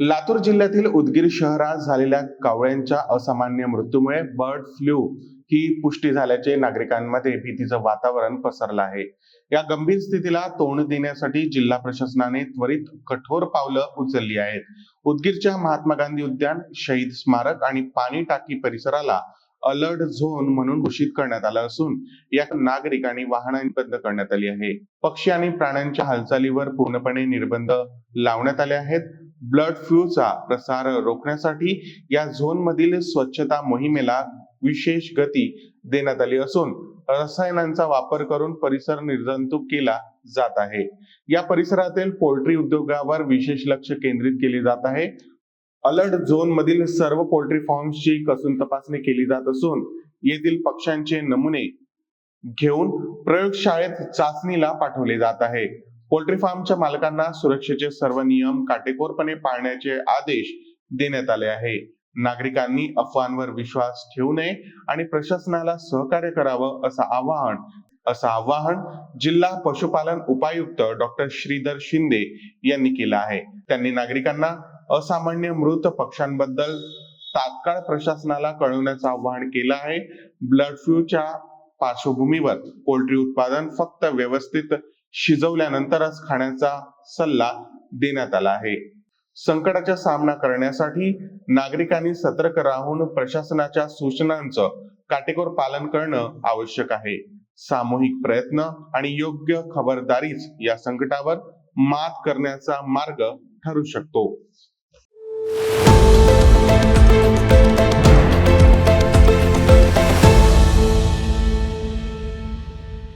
लातूर जिल्ह्यातील उदगीर शहरात झालेल्या कावळ्यांच्या असामान्य मृत्यूमुळे बर्ड फ्लू ही पुष्टी झाल्याचे नागरिकांमध्ये भीतीचं वातावरण पसरलं आहे. या गंभीर स्थितीला तोंड देण्यासाठी जिल्हा प्रशासनाने त्वरित कठोर पावलं उचलली आहेत. उदगीरच्या महात्मा गांधी उद्यान शहीद स्मारक आणि पाणी टाकी परिसराला अलर्ट झोन म्हणून घोषित करण्यात आलं असून या नागरिक आणि वाहनांनी बंद करण्यात आली आहे. पक्षी आणि प्राण्यांच्या हालचालीवर पूर्णपणे निर्बंध लावण्यात आले आहेत. ब्लड फ्लूचा प्रसार रोखण्यासाठी या झोनमधील स्वच्छता मोहिमेला विशेष गती देण्यात आली असून रसायनांचा वापर करून परिसर निर्जंतुक केला जात आहे. या परिसरातील पोल्ट्री उद्योगावर विशेष लक्ष केंद्रित केले जात आहे. अलर्ट झोन मधील सर्व पोल्ट्री फॉर्म्सची कसून तपासणी केली जात असून येथील पक्ष्यांचे नमुने घेऊन प्रयोगशाळेत चाचणीला पाठवले जात आहे. पोल्ट्री फार्मच्या मालकांना सुरक्षेचे सर्व नियम काटेकोरपणे पाळण्याचे आदेश देण्यात आले आहे. नागरिकांनी अफवांवर विश्वास ठेवू नये आणि प्रशासनाला सहकार्य करावं असं आवाहन असं आवाहन जिल्हा पशुपालन उपायुक्त डॉक्टर श्रीधर शिंदे यांनी केलं आहे. त्यांनी नागरिकांना असामान्य मृत पक्ष्यांबद्दल तात्काळ प्रशासनाला कळवण्याचं आवाहन केलं आहे. ब्लड फ्लूच्या पार्श्वभूमीवर पोल्ट्री उत्पादन फक्त व्यवस्थित शिजवल्यानंतरच खाण्याचा सल्ला देण्यात आला आहे. संकटाचा सामना करण्यासाठी नागरिकांनी सतर्क राहून प्रशासनाच्या सूचनांचं काटेकोर पालन करणं आवश्यक आहे. सामूहिक प्रयत्न आणि योग्य खबरदारीच या संकटावर मात करण्याचा मार्ग ठरू शकतो.